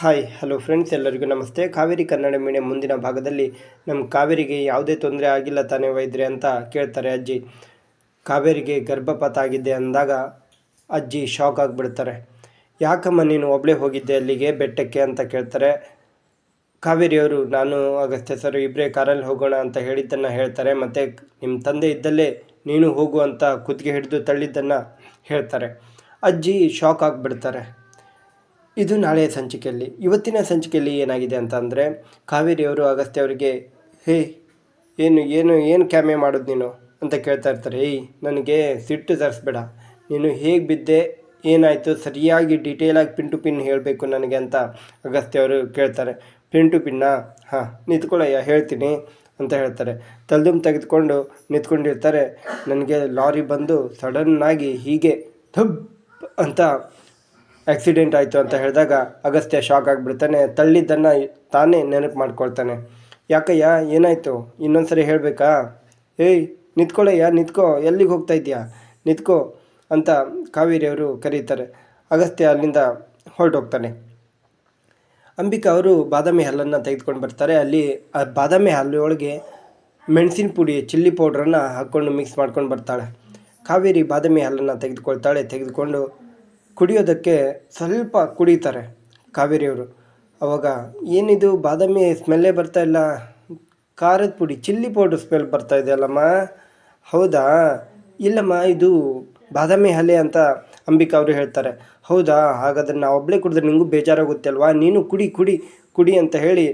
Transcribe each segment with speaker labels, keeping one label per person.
Speaker 1: Hi hello friends ಎಲ್ಲರಿಗೂ ನಮಸ್ತೆ. Kaveri Kannada medium ಮುಂದಿನ ಭಾಗದಲ್ಲಿ ನಮ್ಮ ಕಾವೇರಿಗೆ ಯಾವುದೇ ತೊಂದರೆ ಆಗಿಲ್ಲ ತಾನೇ ವೈದ್ಯರೆ ಅಂತ ಕೇಳ್ತಾರೆ ಅಜ್ಜಿ. ಕಾವೇರಿಗೆ ಗರ್ಭಪಾತ ಆಗಿದೆ ಅಂದಾಗ ಅಜ್ಜಿ ಶಾಕ್ ಆಗಿಬಿಡ್ತಾರೆ. ಯಾಕಮ್ಮ ನೀನು ಒಬ್ಬಳೇ ಹೋಗಿದ್ದೆ ಅಲ್ಲಿಗೆ ಬೆಟ್ಟಕ್ಕೆ ಅಂತ ಕೇಳ್ತಾರೆ. ಕಾವೇರಿಯವರು, ನಾನು ಅಗಸ್ತ್ಯ ಸರ್ ಇಬ್ಬರೇ ಕಾರಲ್ಲಿ ಹೋಗೋಣ ಅಂತ ಹೇಳಿದ್ದನ್ನು ಹೇಳ್ತಾರೆ. ಮತ್ತು ನಿಮ್ಮ ತಂದೆ ಇದ್ದಲ್ಲೇ ನೀನು ಹೋಗು ಅಂತ ಕುತ್ತಿಗೆ ಹಿಡಿದು ತಳ್ಳಿದ್ದನ್ನು ಹೇಳ್ತಾರೆ. ಅಜ್ಜಿ ಶಾಕ್ ಆಗಿಬಿಡ್ತಾರೆ. ಇದು ನಾಳೆಯ ಸಂಚಿಕೆಯಲ್ಲಿ. ಇವತ್ತಿನ ಸಂಚಿಕೆಯಲ್ಲಿ ಏನಾಗಿದೆ ಅಂತ ಅಂದರೆ ಕಾವೇರಿಯವರು ಅಗಸ್ತ್ಯ ಅವರಿಗೆ, ಹೇ, ಏನು ಏನು ಏನು ಕ್ಯಾಮೆ ಮಾಡೋದು ನೀನು? ಅಂತ ಕೇಳ್ತಾ ಇರ್ತಾರೆ. ಏಯ್, ನನಗೆ ಸಿಟ್ಟು ತರಿಸ್ಬೇಡ. ನೀನು ಹೇಗೆ ಬಿದ್ದೆ, ಏನಾಯಿತು, ಸರಿಯಾಗಿ ಡೀಟೇಲಾಗಿ ಪಿನ್ ಟು ಪಿನ್ ಹೇಳಬೇಕು ನನಗೆ ಅಂತ ಅಗಸ್ತ್ಯ ಅವರು ಕೇಳ್ತಾರೆ. ಪಿನ್ ಟು ಪಿನ್ನ ಹಾಂ ನಿಂತ್ಕೊಳ್ಳಯ್ಯ ಹೇಳ್ತೀನಿ ಅಂತ ಹೇಳ್ತಾರೆ. ತಲೆದುಮ್ ತೆಗೆದುಕೊಂಡು ನಿಂತ್ಕೊಂಡಿರ್ತಾರೆ. ನನಗೆ ಲಾರಿ ಬಂದು ಸಡನ್ನಾಗಿ ಹೀಗೆ ಥಬ್ ಅಂತ ಆಕ್ಸಿಡೆಂಟ್ ಆಯಿತು ಅಂತ ಹೇಳಿದಾಗ ಅಗಸ್ತ್ಯ ಶಾಕ್ ಆಗಿಬಿಡ್ತಾನೆ, ತಳ್ಳಿದ್ದನ್ನು ತಾನೇ ನೆನಪು ಮಾಡ್ಕೊಳ್ತಾನೆ. ಯಾಕಯ್ಯ, ಏನಾಯಿತು? ಇನ್ನೊಂದ್ಸರಿ ಹೇಳಬೇಕಾ? ಏಯ್, ನಿಂತ್ಕೊಳ್ಳಯ್ಯ, ನಿಂತ್ಕೋ, ಎಲ್ಲಿಗೆ ಹೋಗ್ತಾ ಇದೆಯಾ ನಿಂತ್ಕೋ ಅಂತ ಕಾವೇರಿಯವರು ಕರೀತಾರೆ. ಅಗಸ್ತ್ಯ ಅಲ್ಲಿಂದ ಹೊರಟೋಗ್ತಾನೆ. ಅಂಬಿಕಾ ಅವರು ಬಾದಾಮಿ ಹಾಲನ್ನು ತೆಗೆದುಕೊಂಡು ಬರ್ತಾರೆ. ಅಲ್ಲಿ ಆ ಬಾದಾಮಿ ಹಾಲೊಳಗೆ ಮೆಣಸಿನ ಪುಡಿ, ಚಿಲ್ಲಿ ಪೌಡ್ರನ್ನು ಹಾಕ್ಕೊಂಡು ಮಿಕ್ಸ್ ಮಾಡ್ಕೊಂಡು ಬರ್ತಾಳೆ. ಕಾವೇರಿ ಬಾದಾಮಿ ಹಾಲನ್ನು ತೆಗೆದುಕೊಳ್ತಾಳೆ. ತೆಗೆದುಕೊಂಡು ಕುಡಿಯೋದಕ್ಕೆ ಸ್ವಲ್ಪ ಕುಡಿತಾರೆ ಕಾವೇರಿಯವರು. ಅವಾಗ ಏನಿದು? ಬಾದಾಮಿ ಸ್ಮೆಲ್ಲೇ ಬರ್ತಾ ಇಲ್ಲ. ಖಾರದ ಪುಡಿ ಚಿಲ್ಲಿ ಪೌಡರ್ ಸ್ಮೆಲ್ ಬರ್ತಾ ಇದೆಯಲ್ಲಮ್ಮ ಹೌದಾ? ಇಲ್ಲಮ್ಮ, ಇದು ಬಾದಾಮಿ ಹಲೆ ಅಂತ ಅಂಬಿಕಾ ಅವರು ಹೇಳ್ತಾರೆ. ಹೌದಾ? ಹಾಗಾದ್ರೆ ನಾವು ಒಬ್ಬಳೇ ಕುಡಿದ್ರೆ ನಿಮಗೂ ಬೇಜಾರಾಗುತ್ತೆ ಅಲ್ವಾ? ನೀನು ಕುಡಿ ಕುಡಿ ಕುಡಿ ಅಂತ ಹೇಳಿ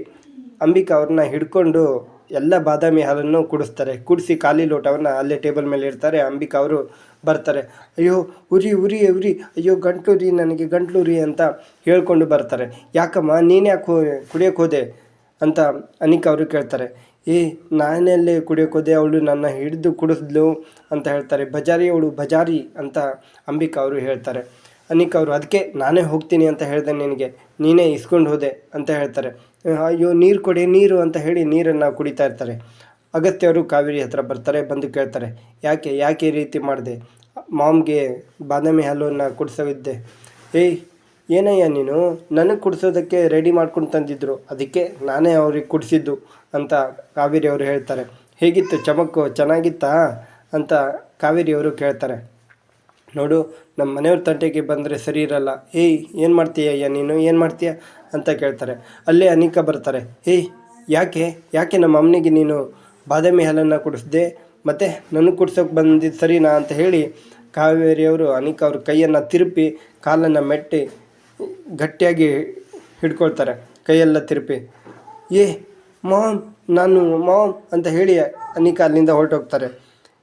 Speaker 1: ಅಂಬಿಕಾ ಅವ್ರನ್ನ ಹಿಡ್ಕೊಂಡು ಎಲ್ಲ ಬಾದಾಮಿ ಹಾಲನ್ನು ಕುಡಿಸ್ತಾರೆ. ಕುಡಿಸಿ ಖಾಲಿ ಲೋಟವನ್ನು ಅಲ್ಲೇ ಟೇಬಲ್ ಮೇಲೆ ಇರ್ತಾರೆ ಅಂಬಿಕಾ ಅವರು ಬರ್ತಾರೆ. ಅಯ್ಯೋ, ಉರಿ ಉರಿ ಉರಿ. ಅಯ್ಯೋ ಗಂಟ್ಲು ರೀ ನನಗೆ ಗಂಟ್ಲು ರೀ ಅಂತ ಹೇಳ್ಕೊಂಡು ಬರ್ತಾರೆ. ಯಾಕಮ್ಮ, ನೀನು ಯಾಕೆ ಕುಡಿಯೋಕೆ ಹೋದೆ ಅಂತ ಅನಿಕಾ ಅವರು ಕೇಳ್ತಾರೆ. ಏ ನಾನಲ್ಲೇ ಕುಡಿಯೋಕೆ ಹೋದೆ, ಅವಳು ನನ್ನ ಹಿಡಿದು ಕುಡಿಸ್ಲು ಅಂತ ಹೇಳ್ತಾರೆ. ಬಜಾರಿ ಅವಳು ಬಜಾರಿ ಅಂತ ಅಂಬಿಕಾ ಅವರು ಹೇಳ್ತಾರೆ. ಅನಿಕಾ ಅವರು, ಅದಕ್ಕೆ ನಾನೇ ಹೋಗ್ತೀನಿ ಅಂತ ಹೇಳಿದೆ ನಿನಗೆ. ನೀನೇ ಇಸ್ಕೊಂಡು ಹೋದೆ ಅಂತ ಹೇಳ್ತಾರೆ. ಅಯ್ಯೋ, ನೀರು ಕೊಡಿ, ನೀರು ಅಂತ ಹೇಳಿ ನೀರನ್ನು ಕುಡಿತಾ ಇರ್ತಾರೆ. ಅಗತ್ಯವರು ಕಾವೇರಿ ಹತ್ರ ಬರ್ತಾರೆ, ಬಂದು ಕೇಳ್ತಾರೆ, ಯಾಕೆ ಯಾಕೆ ಈ ರೀತಿ ಮಾಡಿದೆ? ಮಾಮ್ಗೆ ಬಾದಾಮಿ ಹಾಲನ್ನು ಕುಡಿಸೋವಿದ್ದೆ. ಏಯ್, ಏನಯ್ಯ ನೀನು? ನನಗೆ ಕುಡಿಸೋದಕ್ಕೆ ರೆಡಿ ಮಾಡ್ಕೊಂಡು ತಂದಿದ್ರು. ಅದಕ್ಕೆ ನಾನೇ ಅವ್ರಿಗೆ ಕುಡಿಸಿದ್ದು ಅಂತ ಕಾವೇರಿ ಅವರು ಹೇಳ್ತಾರೆ. ಹೇಗಿತ್ತು? ಚಮಕ್ಕು ಚೆನ್ನಾಗಿತ್ತಾ? ಅಂತ ಕಾವೇರಿ ಅವರು ಕೇಳ್ತಾರೆ. ನೋಡು ನಮ್ಮ ಮನೆಯವ್ರ ತಂಟೆಗೆ ಬಂದರೆ ಸರಿ ಇರಲ್ಲ. ಏಯ್, ಏನು ಮಾಡ್ತೀಯಯ್ಯ ನೀನು ಏನು ಮಾಡ್ತೀಯ? ಅಂತ ಕೇಳ್ತಾರೆ. ಅಲ್ಲೇ ಅನಿಕಾ ಬರ್ತಾರೆ. ಏಯ್, ಯಾಕೆ? ಯಾಕೆ ನಮ್ಮ ಅಮ್ಮನಿಗೆ ನೀನು ಬಾದಾಮಿ ಹಾಲನ್ನು ಕುಡಿಸ್ದೆ? ಮತ್ತು ನನಗೆ ಕುಡ್ಸೋಕೆ ಬಂದಿದ್ದು ಸರಿನಾ ಅಂತ ಹೇಳಿ ಕಾವೇರಿಯವರು ಅನಿಕ ಅವ್ರ ಕೈಯನ್ನು ತಿರುಪಿ ಕಾಲನ್ನು ಮೆಟ್ಟಿ ಗಟ್ಟಿಯಾಗಿ ಹಿಡ್ಕೊಳ್ತಾರೆ. ಕೈಯೆಲ್ಲ ತಿರುಪಿ. ಏ, ಮಾಮ್, ನಾನು ಮಾಮ್ ಅಂತ ಹೇಳಿ ಅನಿಕ ಅಲ್ಲಿಂದ ಹೊರಟೋಗ್ತಾರೆ.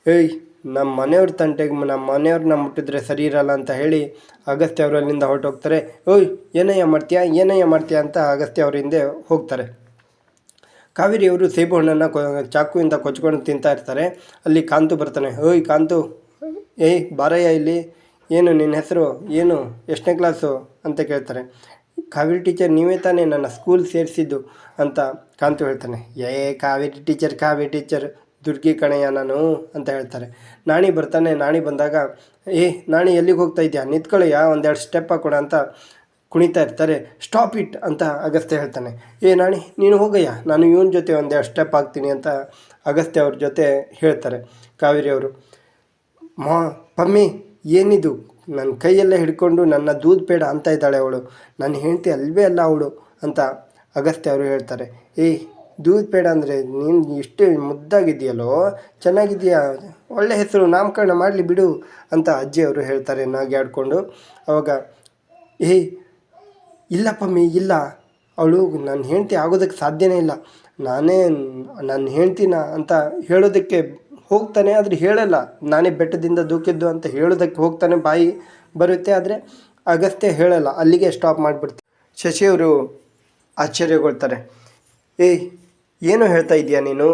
Speaker 1: ಏಯ್ ನಮ್ಮ ಮನೆಯವ್ರ ತಂಟೆಗೆ ನಮ್ಮ ಮನೆಯವ್ರನ್ನ ಮುಟ್ಟಿದ್ರೆ ಸರಿ ಇರಲ್ಲ ಅಂತ ಹೇಳಿ ಅಗಸ್ತ್ಯ ಅವರು ಅಲ್ಲಿಂದ ಹೊರಟೋಗ್ತಾರೆ. ಓಯ್, ಏನಯ್ಯ ಮಾಡ್ತೀಯಾ? ಏನಯ್ಯ ಮಾಡ್ತೀಯಾ ಅಂತ ಅಗಸ್ತ್ಯ ಅವ್ರ ಹಿಂದೆ ಹೋಗ್ತಾರೆ. ಕಾವೇರಿಯವರು ಸೇಬು ಹಣ್ಣನ್ನು ಚಾಕುವಿಂದ ಕೊಚ್ಕೊಂಡು ತಿಂತಾ ಇರ್ತಾರೆ. ಅಲ್ಲಿ ಕಾಂತು ಬರ್ತಾನೆ. ಓಯ್, ಕಾಂತು, ಏಯ್, ಬಾರಯ್ಯ ಇಲ್ಲಿ. ಏನು ನಿನ್ನ ಹೆಸರು? ಏನು, ಎಷ್ಟನೇ ಕ್ಲಾಸು? ಅಂತ ಕೇಳ್ತಾರೆ. ಕಾವೇರಿ ಟೀಚರ್, ನೀವೇ ತಾನೇ ನನ್ನ ಸ್ಕೂಲ್ ಸೇರಿಸಿದ್ದು? ಅಂತ ಕಾಂತು ಹೇಳ್ತಾನೆ. ಏ ಕಾವೇರಿ ಟೀಚರ್ ಕಾವೇರಿ ಟೀಚರ್. ದುರ್ಗಿ ಕಣಯ್ಯ ನಾನು ಅಂತ ಹೇಳ್ತಾರೆ. ನಾಣಿ ಬರ್ತಾನೆ, ನಾಣಿ ಬಂದಾಗ, ಏ, ನಾಣಿ ಎಲ್ಲಿಗೆ ಹೋಗ್ತಾ ಇದೆಯಾ? ನಿಂತ್ಕೊಳ್ಳಯ್ಯ ಒಂದೆರಡು ಸ್ಟೆಪ್ ಹಾಕೊಡ ಅಂತ ಕುಣಿತಾ ಇರ್ತಾರೆ. ಸ್ಟಾಪ್ ಇಟ್ ಅಂತ ಅಗಸ್ತ್ಯ ಹೇಳ್ತಾನೆ. ಏ, ನಾಣಿ, ನೀನು ಹೋಗಯ್ಯ? ನಾನು ಇವನ ಜೊತೆ ಒಂದೆರಡು ಸ್ಟೆಪ್ ಹಾಕ್ತೀನಿ ಅಂತ ಅಗಸ್ತ್ಯ ಅವ್ರ ಜೊತೆ ಹೇಳ್ತಾರೆ ಕಾವೇರಿ ಅವರು. ಮಾ, ಪಮ್ಮಿ, ಏನಿದು? ನನ್ನ ಕೈಯೆಲ್ಲ ಹಿಡ್ಕೊಂಡು ನನ್ನ ದೂದ್ ಬೇಡ ಅಂತ ಇದ್ದಾಳೆ ಅವಳು. ನನ್ನ ಹೆಂಡತಿ ಅಲ್ವೇ ಅಲ್ಲ ಅವಳು ಅಂತ ಅಗಸ್ತ್ಯ ಅವರು ಹೇಳ್ತಾರೆ. ಏಯ್ ದೂದ್ ಬೇಡ ಅಂದರೆ ನೀನು ಎಷ್ಟು ಮುದ್ದಾಗಿದೆಯಲ್ಲೋ ಚೆನ್ನಾಗಿದೆಯಾ ಒಳ್ಳೆ ಹೆಸರು, ನಾಮಕರಣ ಮಾಡಲಿ ಬಿಡು ಅಂತ ಅಜ್ಜಿ ಅವರು ಹೇಳ್ತಾರೆ ನಾಗ್ಯಾಡ್ಕೊಂಡು ಆವಾಗ ಏಯ್ ಇಲ್ಲ ಪಮ್ಮಿ ಇಲ್ಲ. ಅವಳು ನನ್ನ ಹೆಂಡತಿ ಆಗೋದಕ್ಕೆ ಸಾಧ್ಯನೇ ಇಲ್ಲ. ನಾನೇ ನನ್ನ ಹೆಂಡ್ತಿನ ಅಂತ ಹೇಳೋದಕ್ಕೆ ಹೋಗ್ತಾನೆ, ಆದರೆ ಹೇಳಲ್ಲ. ನಾನೇ ಬೆಟ್ಟದಿಂದ ದೂಕಿದ್ದು ಅಂತ ಹೇಳೋದಕ್ಕೆ ಹೋಗ್ತಾನೆ, ಬಾಯಿ ಬರುತ್ತೆ, ಆದರೆ ಅಗಸ್ತ್ಯ ಹೇಳಲ್ಲ. ಅಲ್ಲಿಗೆ ಸ್ಟಾಪ್ ಮಾಡಿಬಿಡ್ತೀನಿ. ಶಶಿಯವರು ಆಶ್ಚರ್ಯಗೊಳ್ತಾರೆ. ಏಯ್ ಏನು ಹೇಳ್ತಾ ಇದ್ದೀಯಾ ನೀನು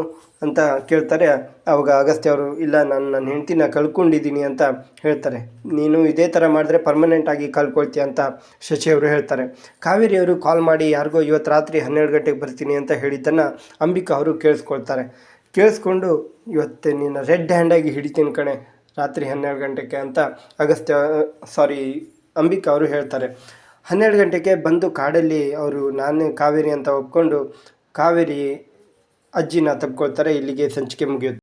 Speaker 1: ಅಂತ ಕೇಳ್ತಾರೆ. ಅವಾಗ ಅಗಸ್ತ್ಯ ಅವರು, ಇಲ್ಲ, ನಾನು ನನ್ನ ಹೆಂಡ್ತಿನ ಕಳ್ಕೊಂಡಿದ್ದೀನಿ ಅಂತ ಹೇಳ್ತಾರೆ. ನೀನು ಇದೇ ಥರ ಮಾಡಿದ್ರೆ ಪರ್ಮನೆಂಟಾಗಿ ಕಳ್ಕೊಳ್ತೀಯ ಅಂತ ಶಶಿಯವರು ಹೇಳ್ತಾರೆ. ಕಾವೇರಿಯವರು ಕಾಲ್ ಮಾಡಿ, ಯಾರಿಗೋ ಇವತ್ತು ರಾತ್ರಿ ಹನ್ನೆರಡು ಗಂಟೆಗೆ ಬರ್ತೀನಿ ಅಂತ ಹೇಳಿದ್ದನ್ನು ಅಂಬಿಕಾ ಅವರು ಕೇಳಿಸ್ಕೊಳ್ತಾರೆ. ಕೇಳಿಸ್ಕೊಂಡು, ಇವತ್ತು ನಿನ್ನ ರೆಡ್ ಹ್ಯಾಂಡಾಗಿ ಹಿಡಿತೀನಿ ಕಣೆ, ರಾತ್ರಿ ಹನ್ನೆರಡು ಗಂಟೆಗೆ ಅಂತ ಅಗಸ್ತ್ಯ ಸಾರಿ ಅಂಬಿಕಾ ಅವರು ಹೇಳ್ತಾರೆ. ಹನ್ನೆರಡು ಗಂಟೆಗೆ ಬಂದು ಕಾಡಲ್ಲಿ ಅವರು, ನಾನೇ ಕಾವೇರಿ ಅಂತ ಒಪ್ಕೊಂಡು, ಕಾವೇರಿ ಅಜ್ಜಿನ ತಪ್ಕೊಳ್ತಾರೆ ಇಲ್ಲಿಗೆ ಸಂಚಿಕೆ ಮುಗಿಯುತ್ತೆ.